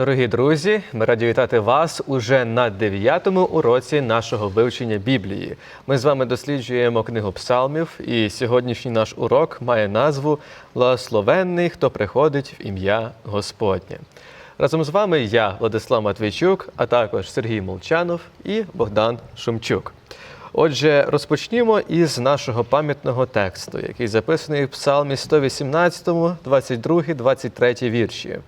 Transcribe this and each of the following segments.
Дорогі друзі, ми раді вітати вас уже на дев'ятому уроці нашого вивчення Біблії. Ми з вами досліджуємо книгу псалмів, і сьогоднішній наш урок має назву Благословенний, хто приходить в ім'я Господнє. Разом з вами я, Владислав Матвійчук, а також Сергій Молчанов і Богдан Шумчук. Отже, розпочнімо із нашого пам'ятного тексту, який записаний в Псалмі 118, 22, 23 вірші.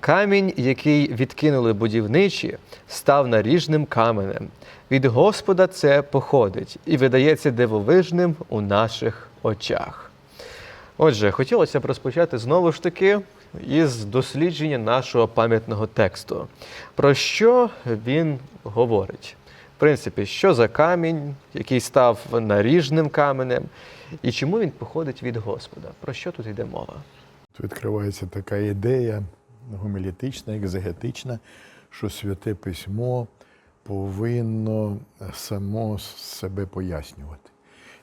Камінь, який відкинули будівничі, став наріжним каменем. Від Господа це походить і видається дивовижним у наших очах. Отже, хотілося б розпочати знову ж таки із дослідження нашого пам'ятного тексту. Про що він говорить? В принципі, що за камінь, який став наріжним каменем, і чому він походить від Господа? Про що тут йде мова? Тут відкривається така ідея гомілітична, екзегетична, що святе письмо повинно само себе пояснювати.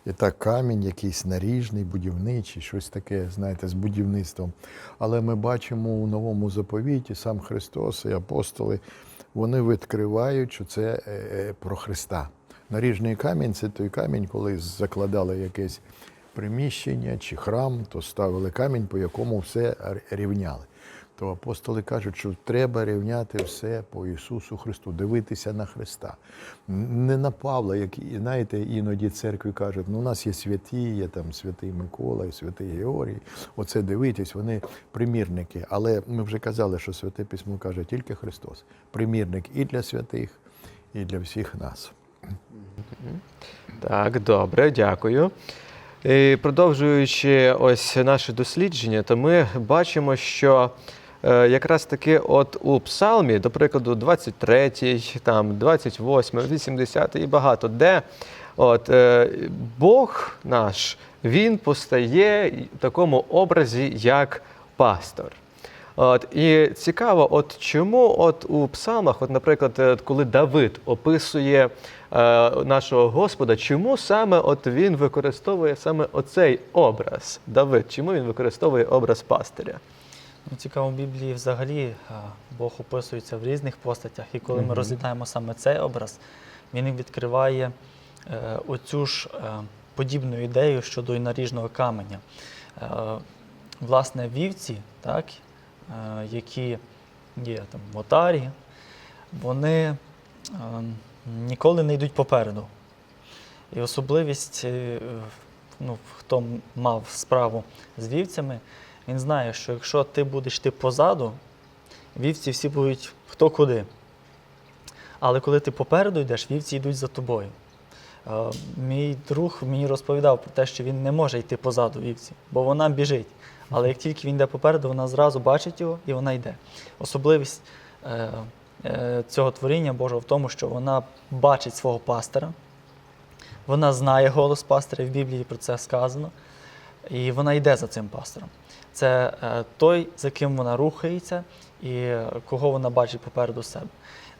І так камінь, якийсь наріжний, будівничий, щось таке, знаєте, з будівництвом. Але ми бачимо у новому заповіті сам Христос і апостоли, вони відкривають, що це е, е, про Христа. Наріжний камінь це той камінь, коли закладали якесь приміщення чи храм, то ставили камінь, по якому все рівняли. То апостоли кажуть, що треба рівняти все по Ісусу Христу, дивитися на Христа. Не на Павла, як знаєте, іноді церкві кажуть, ну у нас є святі, є там святий Микола, і святий Георгій. Оце дивитись, вони примірники. Але ми вже казали, що святе письмо каже тільки Христос. Примірник і для святих, і для всіх нас. Так, добре, дякую. І продовжуючи ось наше дослідження, то ми бачимо, що якраз таки от у псалмі, до прикладу, 23, там, 28, 80 і багато де, от, е, Бог наш, він постає в такому образі, як пастор. От, і цікаво, от чому от у псалмах, от, наприклад, е, коли Давид описує е, нашого Господа, чому саме от він використовує саме оцей образ Давид? Чому він використовує образ пастиря? Ну, цікаво, в Біблії взагалі Бог описується в різних постатях, і коли ми розглядаємо саме цей образ, він відкриває е, оцю ж е, подібну ідею щодо наріжного каменя. Е, власне, вівці, так, е, які є там в отарі, вони е, ніколи не йдуть попереду. І особливість, е, ну, хто мав справу з вівцями, він знає, що якщо ти будеш йти позаду, вівці всі будуть хто куди. Але коли ти попереду йдеш, вівці йдуть за тобою. Е, Мій друг мені розповідав про те, що він не може йти позаду вівці, бо вона біжить. Але як тільки він йде попереду, вона зразу бачить його і вона йде. Особливість е, е, цього творіння Божого в тому, що вона бачить свого пастора, вона знає голос пастора, в Біблії про це сказано, і вона йде за цим пастором. Це е, той, за ким вона рухається і е, кого вона бачить попереду себе.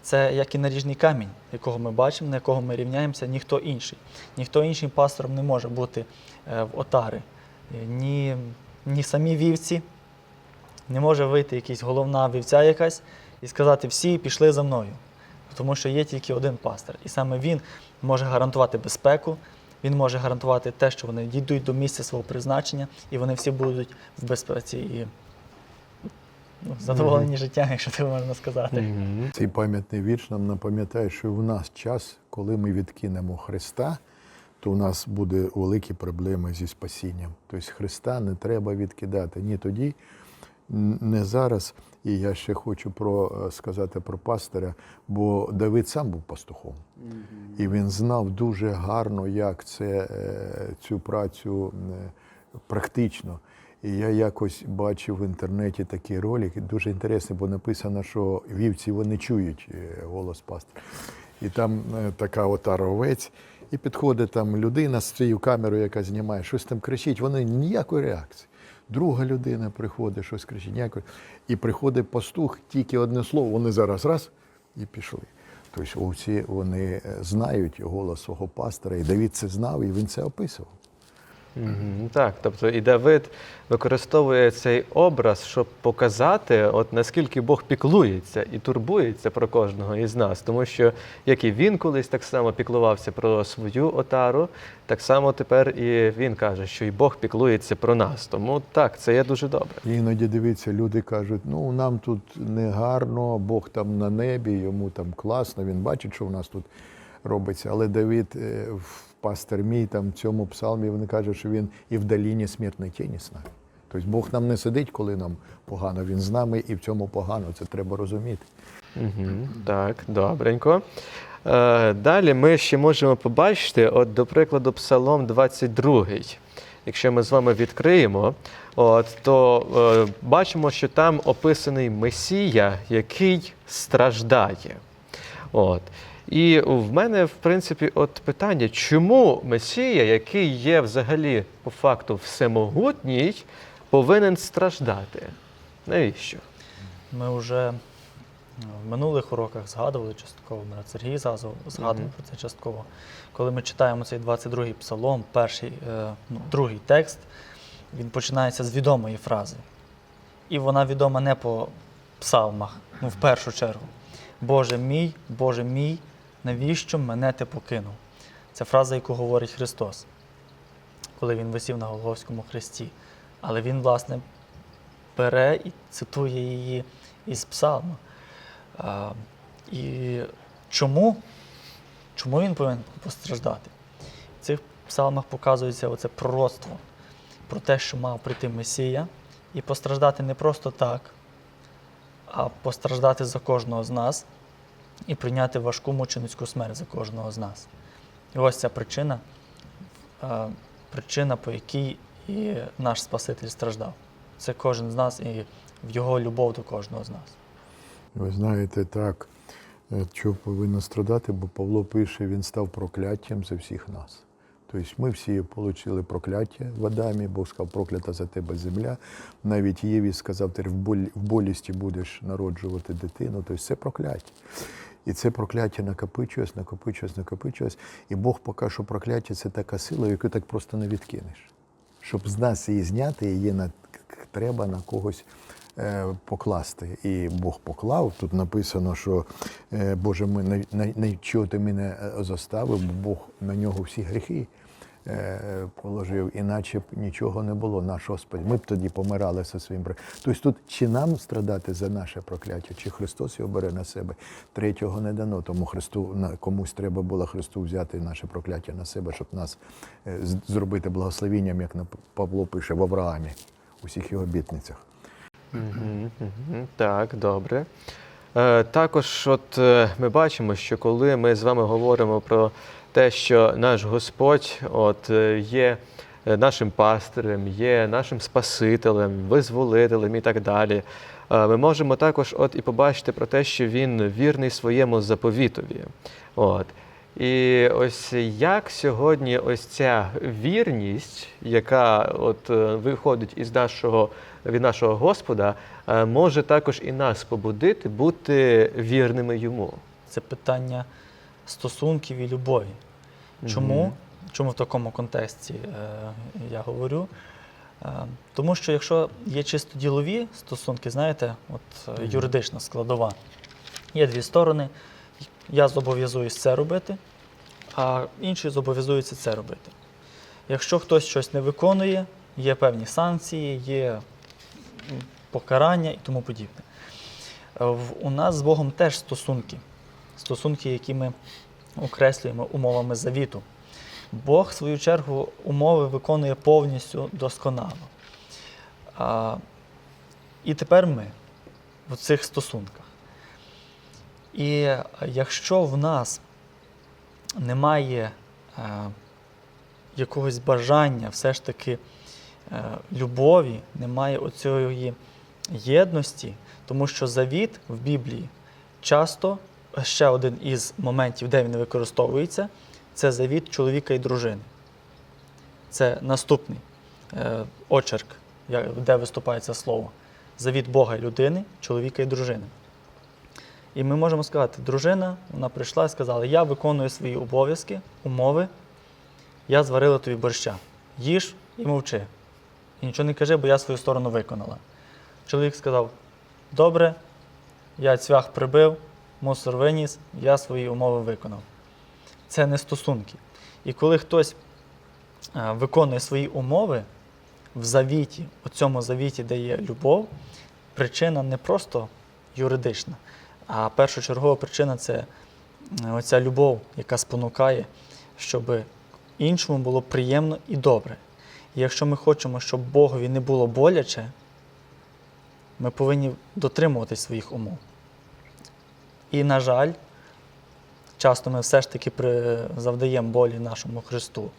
Це як і наріжний камінь, якого ми бачимо, на якого ми рівняємося, ніхто інший. Ніхто іншим пастором не може бути е, в отари. Ні, ні самі вівці, не може вийти якась головна вівця якась і сказати, всі пішли за мною. Тому що є тільки один пастор. І саме він може гарантувати безпеку, він може гарантувати те, що вони дійдуть до місця свого призначення, і вони всі будуть в безпеці і ну, задоволені життям, якщо так можна сказати. Цей пам'ятний вірш нам напам'ятає, що в нас час, коли ми відкинемо Христа, то у нас буде великі проблеми зі спасінням. Тобто Христа не треба відкидати ні тоді, не зараз. І я ще хочу про, е, сказати про пастиря, бо Давид сам був пастухом. І він знав дуже гарно, як це, е, цю працю е, практично. І я якось бачив в інтернеті такий ролик, дуже інтересний, бо написано, що вівці вони чують голос пастора. І там така отара овець, і підходить там людина з цією камерою, яка знімає, щось там кричить, вони ніякої реакції. Друга людина приходить, щось кричить, ніякої. І приходить пастух, тільки одне слово, вони зараз раз і пішли. Тобто овці вони е, знають голос свого пастора, і Давід це знав, і він це описував. Мгм, Так, тобто і Давид використовує цей образ, щоб показати, от наскільки Бог піклується і турбується про кожного із нас. Тому що як і він колись так само піклувався про свою отару, так само тепер і він каже, що і Бог піклується про нас. Тому так, це є дуже добре. Іноді дивіться, люди кажуть, ну нам тут не гарно, Бог там на небі, йому там класно, він бачить, що в нас тут робиться. Але Давид, е, в пастир мій, там в цьому псалмі, він каже, що він і в долині смертної тіні з нами. Тобто Бог нам не сидить, коли нам погано, він з нами і в цьому погано. Це треба розуміти. Угу, так, добренько. Е, далі ми ще можемо побачити, от, до прикладу, Псалом 22. Якщо ми з вами відкриємо, от, то е, бачимо, що там описаний Месія, який страждає. От. І в мене, в принципі, от питання, чому Месія, який є взагалі по факту всемогутній, повинен страждати? Навіщо? Ми вже в минулих уроках згадували частково, брат Сергій згадував, згадував Мгм. про це частково. Коли ми читаємо цей 22-й псалом, перший, е, ну, другий текст, він починається з відомої фрази. І вона відома не по псалмах, ну, в першу чергу. Боже мій, Боже мій, навіщо мене ти покинув? Це фраза, яку говорить Христос, коли Він висів на Голгофському хресті. Але Він, власне, бере і цитує її із псалму. А, і чому? Чому він повинен постраждати? В цих псалмах показується оце пророцтво про те, що мав прийти Месія, і постраждати не просто так, а постраждати за кожного з нас і прийняти важку мученицьку смерть за кожного з нас. І ось ця причина, причина, по якій і наш Спаситель страждав. Це кожен з нас і в його любов до кожного з нас. Ви знаєте, так, е, що повинно страдати, бо Павло пише, він став прокляттям за всіх нас. Тобто ми всі отримали прокляття в Адамі, Бог сказав, проклята за тебе земля. Навіть Єві сказав, ти в, болі, в болісті будеш народжувати дитину. Тобто це прокляття. І це прокляття накопичується, накопичується, накопичується. І Бог покаже, що прокляття це така сила, яку так просто не відкинеш. Щоб з нас її зняти, її на, треба на когось покласти. І Бог поклав. Тут написано, що е, Боже, ми на ти мене е, заставив, бо Бог на нього всі гріхи е, положив, іначе б нічого не було, наш Господь. Ми б тоді помирали зі своїм браком. Тобто тут чи нам страдати за наше прокляття, чи Христос його бере на себе, третього не дано. Тому Христу комусь треба було Христу взяти наше прокляття на себе, щоб нас е, зробити благословенням, як на Павло пише в Авраамі, у всіх його обітницях. Так, добре. Е, Також, от е, ми бачимо, що коли ми з вами говоримо про те, що наш Господь от, е, є нашим пастирем, є нашим Спасителем, визволителем і так далі. Ми можемо також от і побачити про те, що він вірний своєму заповітові. От. І ось як сьогодні ось ця вірність, яка от е, виходить із нашого від нашого Господа, е, може також і нас побудити бути вірними йому. Це питання стосунків і любові. Чому? Мгм. Чому в такому контексті е, я говорю? Е, тому що якщо є чисто ділові стосунки, знаєте, от е, юридична складова, є дві сторони. Я зобов'язуюсь це робити, а інші зобов'язуються це робити. Якщо хтось щось не виконує, є певні санкції, є покарання і тому подібне. Е, У нас з Богом теж стосунки, стосунки, які ми окреслюємо умовами завіту. Бог, в свою чергу, умови виконує повністю досконало. А, і тепер ми в цих стосунках. І якщо в нас немає е, якогось бажання, все ж таки е, любові, немає оцієї єдності, тому що завіт в Біблії часто ще один із моментів, де він використовується, це завіт чоловіка і дружини. Це наступний е, очерк, де виступає це слово. Завіт Бога і людини, чоловіка і дружини. І ми можемо сказати, дружина, вона прийшла і сказала, я виконую свої обов'язки, умови, я зварила тобі борща. Їж, і мовчи. І нічого не кажи, бо я свою сторону виконала. Чоловік сказав: добре, я цвях прибив, мусор виніс, я свої умови виконав. Це не стосунки. І коли хтось е, виконує свої умови в завіті, у цьому завіті, де є любов, причина не просто юридична, а першочергова причина це е, оця любов, яка спонукає, щоб іншому було приємно і добре. І якщо ми хочемо, щоб Богові не було боляче, ми повинні дотримуватись своїх умов. І, на жаль, часто ми все ж таки завдаємо болі нашому Христу.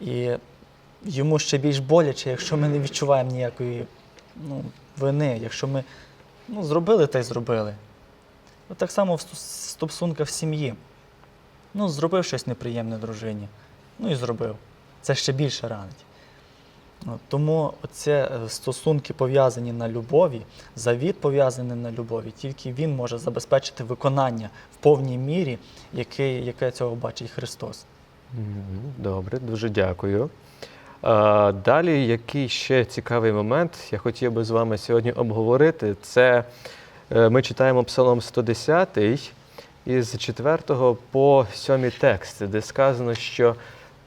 І йому ще більш боляче, якщо ми не відчуваємо ніякої ну, вини, якщо ми ну, зробили та й зробили. От так само в стосунках в сім'ї. Ну, зробив щось неприємне дружині. Ну і зробив. Це ще більше ранить. Тому це е, стосунки пов'язані на любові, завіт пов'язаний на любові, тільки він може забезпечити виконання в повній мірі, яке, яке цього бачить Христос. Добре, дуже дякую. Далі, який ще цікавий момент я хотів би з вами сьогодні обговорити, це ми читаємо Псалом 110 із 4 по 7 текст, де сказано, що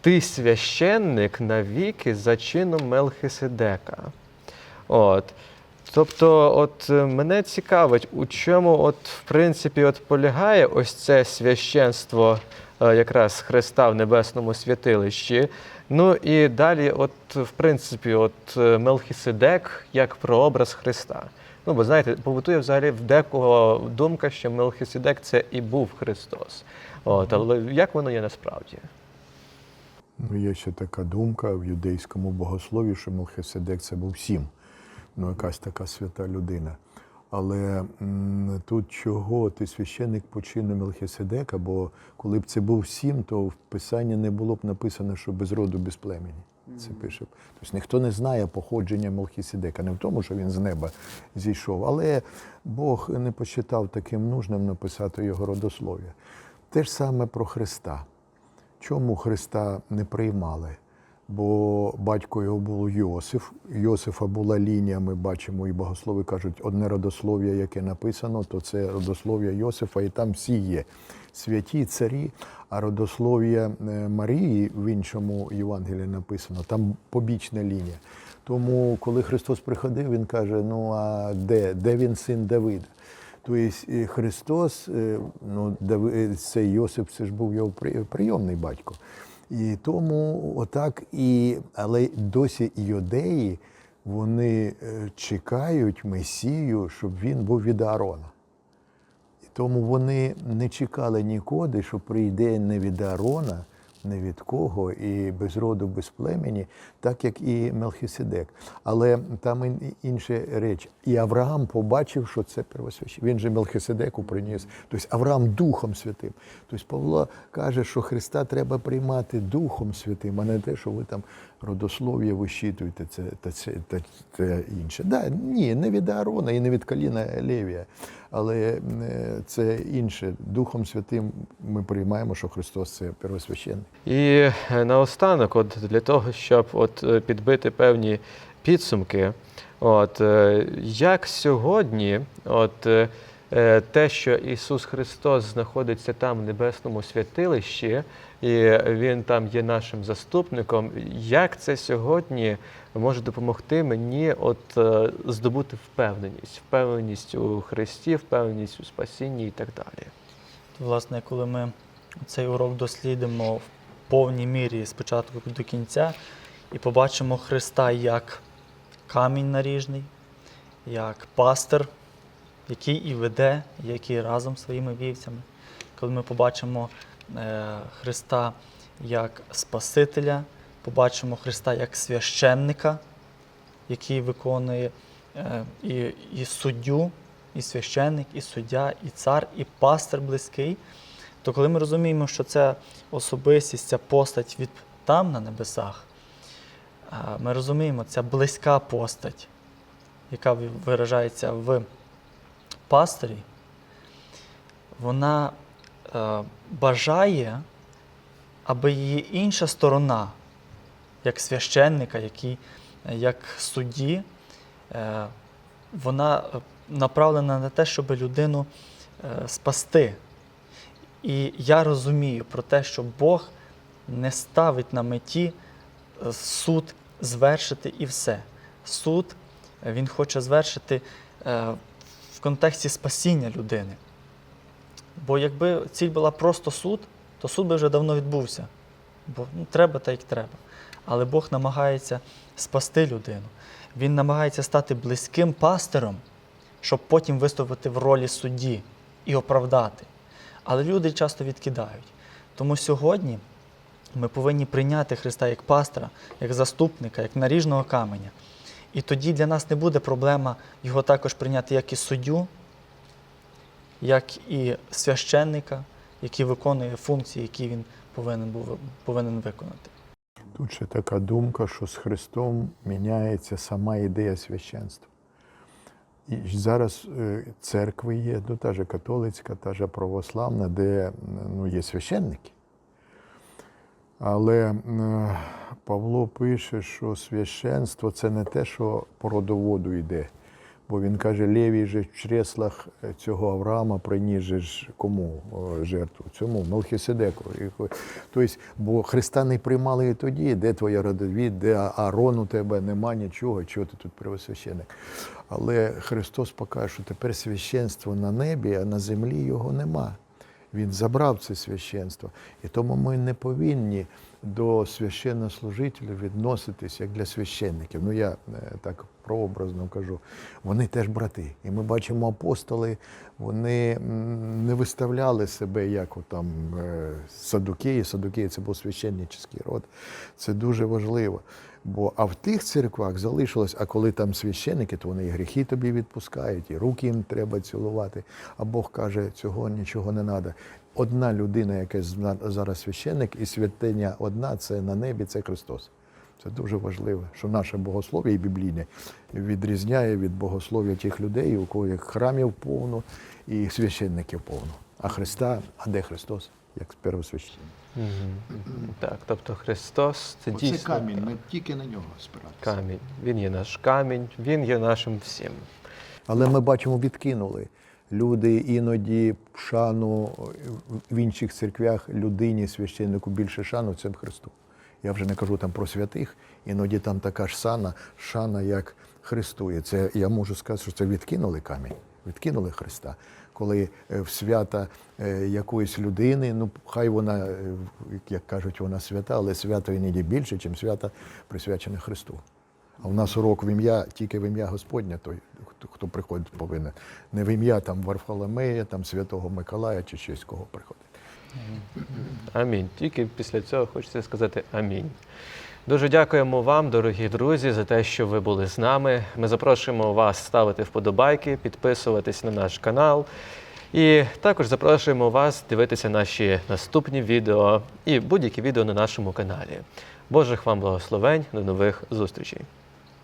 ти священник навіки за чином Мелхиседека. От. Тобто, от е, мене цікавить, у чому, от, в принципі, от полягає ось це священство е, якраз Христа в небесному святилищі. Ну і далі, от, в принципі, от е, Мелхиседек як прообраз Христа. Ну, бо знаєте, побутує взагалі в декого думка, що Мелхиседек це і був Христос. От, але як воно є насправді? Ну, є ще така думка в юдейському богослові, що Мелхиседек це був сім. Ну, якась така свята людина. Але м, тут чого ти священник по чину Мелхиседека, бо коли б це був сім, то в Писанні не було б написано, що без роду, без племені. Це пише. Тобто ніхто не знає походження Мелхиседека. Не в тому, що він з неба зійшов, але Бог не посчитав таким нужним написати його родослов'я. Те ж саме про Христа. Чому Христа не приймали? Бо батько його був Йосиф. Йосифа була лінія, ми бачимо, і богослови кажуть, одне родослов'я, яке написано, то це родослов'я Йосифа, і там всі є святі царі, а родослов'я е, Марії в іншому Євангелії написано, там побічна лінія. Тому, коли Христос приходив, Він каже: ну а де? Де він син Давида? Тобто е, Христос, е, ну, цей Йосип, це ж був його прийомний батько. І тому отак, і, але досі іудеї, вони е, чекають Месію, щоб він був від Аарона. І тому вони не чекали ніколи, що прийде не від Аарона, не від кого, і без роду, без племені, так як і Мелхиседек. Але там ін- інша реч. І Авраам побачив, що це первосвященник. Він же Мелхиседеку приніс. Тобто Авраам Духом Святим. Тобто Павло каже, що Христа треба приймати Духом Святим, а не те, що ви там родослов'я вищитуєте, це та це та, та інше. Да, ні, не від Аарона і не від коліна Левія. Але е, це інше. Духом Святим ми приймаємо, що Христос це первосвященник. І е, наостанок, от для того, щоб от е, підбити певні підсумки, от е, як сьогодні, от те, що Ісус Христос знаходиться там в небесному святилищі, і Він там є нашим заступником, як це сьогодні може допомогти мені от здобути впевненість, впевненість у Христі, впевненість у спасінні і так далі. Власне, коли ми цей урок дослідимо в повній мірі спочатку до кінця і побачимо Христа як камінь наріжний, як пастир, який і веде, який разом своїми вівцями. Коли ми побачимо е, Христа як Спасителя, побачимо Христа як священника, який виконує е, і, і суддю, і священник, і суддя, і цар, і пастир близький, то коли ми розуміємо, що це особистість, ця постать від там на небесах, ми розуміємо, ця близька постать, яка виражається в пастирі, вона е, бажає, аби її інша сторона, як священника, який, як судді, е, вона е, направлена на те, щоб людину спасти. І я розумію про те, що Бог не ставить на меті е, суд звершити і все. Суд е, він хоче звершити е, в контексті спасіння людини. Бо якби ціль була просто суд, то суд би вже давно відбувся. Бо ну, треба та як треба. Але Бог намагається спасти людину. Він намагається стати близьким пастиром, щоб потім виступити в ролі судді і оправдати. Але люди часто відкидають. Тому сьогодні ми повинні прийняти Христа як пастора, як заступника, як наріжного каменя. І тоді для нас не буде проблема його також прийняти як і суддю, як і священника, який виконує функції, які він повинен, був, повинен виконати. Тут ще така думка, що з Христом міняється сама ідея священства. І зараз е, церкви є, ну, та же католицька, та же православна, де ну, є священники. Але е, Павло пише, що священство це не те, що по родоводу йде. Бо він каже, Левій же в чреслах цього Авраама ж кому е, жертву? Цьому хо- Тобто, бо Христа не приймали і тоді, де твоя родовід, де Аарон у тебе нема нічого, чого ти тут первосвященик. Але Христос покаже, що тепер священство на небі, а на землі його нема. Він забрав це священство. І тому ми не повинні до священнослужителів відноситись як для священників. Ну я е, так прообразно кажу. Вони теж брати. І ми бачимо апостоли, вони не виставляли себе як там е, садукеї. Садукеї це був священнический род. Це дуже важливо. Бо а в тих церквах залишилось, а коли там священники, то вони і гріхи тобі відпускають, і руки їм треба цілувати. А Бог каже, цього нічого не треба. Одна людина, яка зна- зараз священник, і святиня одна це на небі, це Христос. Це дуже важливо, що наше богослов'я і біблійне відрізняє від богослов'я тих людей, у кого храмів повно і священників повно. А Христа, а де Христос? Як первосвященник? Так, тобто Христос це Оце дійсно камінь, так. ми тільки на нього спиратися. камінь. Він є наш камінь, він є нашим всім. Але ми бачимо, відкинули. Люди іноді шану в інших церквях людині, священнику більше шану, це Христу. Я вже не кажу там про святих, іноді там така ж сана, шана, як Христу. І це я можу сказати, що це відкинули камінь, відкинули Христа. Коли е, в свята е, якоїсь людини, ну хай вона, е, як кажуть, вона свята, але свято іноді більше, ніж свято присвячене Христу. А в нас урок в ім'я, тільки в ім'я Господня, той, хто, хто приходить, повинен. Не в ім'я там Варфоломея, там Святого Миколая чи щось кого приходить. Амінь. Тільки після цього хочеться сказати амінь. Дуже дякуємо вам, дорогі друзі, за те, що ви були з нами. Ми запрошуємо вас ставити вподобайки, підписуватись на наш канал. І також запрошуємо вас дивитися наші наступні відео і будь-які відео на нашому каналі. Божих вам благословень, до нових зустрічей!